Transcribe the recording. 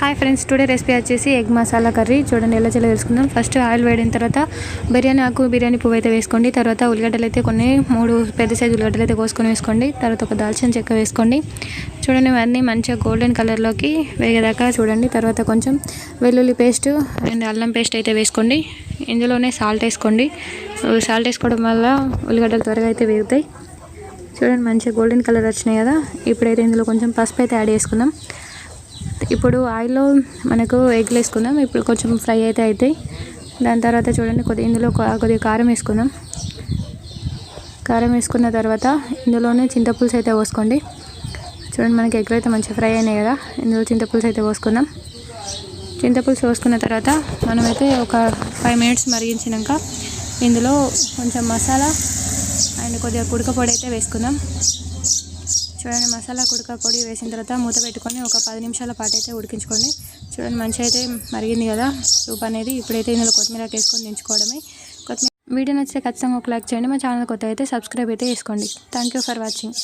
Hi friends today recipe వచ్చేసి egg masala curry. చూడండి ఎలా చేయాలో తెలుసుకుందాం. ఫస్ట్ ఆయిల్ వేడిన తర్వాత బిర్యానీ ఆకు బిర్యానీ పువ్వు అయితే వేసుకోండి. తర్వాత ఉల్లిగడ్డలు అయితే కొన్ని మూడు పెద్ద సైజు ఉల్లిగడ్డలు అయితే కోసుకొని వేసుకోండి. తర్వాత ఒక దాల్చిన చెక్క వేసుకోండి. చూడండి ఇవన్నీ మంచిగా గోల్డెన్ కలర్లోకి వేగేదాకా చూడండి. తర్వాత కొంచెం వెల్లుల్లి పేస్ట్ అండ్ అల్లం పేస్ట్ అయితే వేసుకోండి. ఇందులోనే సాల్ట్ వేసుకోండి. సాల్ట్ వేసుకోవడం వల్ల ఉల్లిగడ్డలు త్వరగా అయితే వేగుతాయి. చూడండి మంచిగా గోల్డెన్ కలర్ వచ్చినాయి కదా. ఇప్పుడైతే ఇందులో కొంచెం పసుపు అయితే యాడ్ చేసుకుందాం. ఇప్పుడు ఆయిల్లో మనకు ఎగ్లు వేసుకుందాం. ఇప్పుడు కొంచెం ఫ్రై అయితే అవుతాయి దాని తర్వాత చూడండి కొద్ది ఇందులో కొద్దిగా కారం వేసుకుందాం. కారం వేసుకున్న తర్వాత ఇందులోనే చింతపులుసు అయితే పోసుకోండి. చూడండి మనకి ఎగ్లు అయితే మంచిగా ఫ్రై అయినాయి కదా. ఇందులో చింతపులుసు అయితే పోసుకుందాం. చింతపులుసు పోసుకున్న తర్వాత మనమైతే ఒక ఫైవ్ మినిట్స్ మరిగించినాక ఇందులో కొంచెం మసాలా అండ్ కొద్దిగా ఉడకపొడి పొడి అయితే వేసుకుందాం. చూడండి మసాలా కుడక పొడి వేసిన తర్వాత మూత పెట్టుకొని ఒక పది నిమిషాల పాటు అయితే ఉడికించుకోండి. చూడండి మంచిగా అయితే మరిగింది కదా సూప్ అనేది. ఇప్పుడైతే ఇందులో కొత్తిమీర వేసుకొని దించుకోవడమే. కొత్తిమీర వీడియో నచ్చితే ఖచ్చితంగా ఒక లైక్ చేయండి. మా ఛానల్ కొత్త అయితే సబ్స్క్రైబ్ అయితే చేసుకోండి. Thank you for watching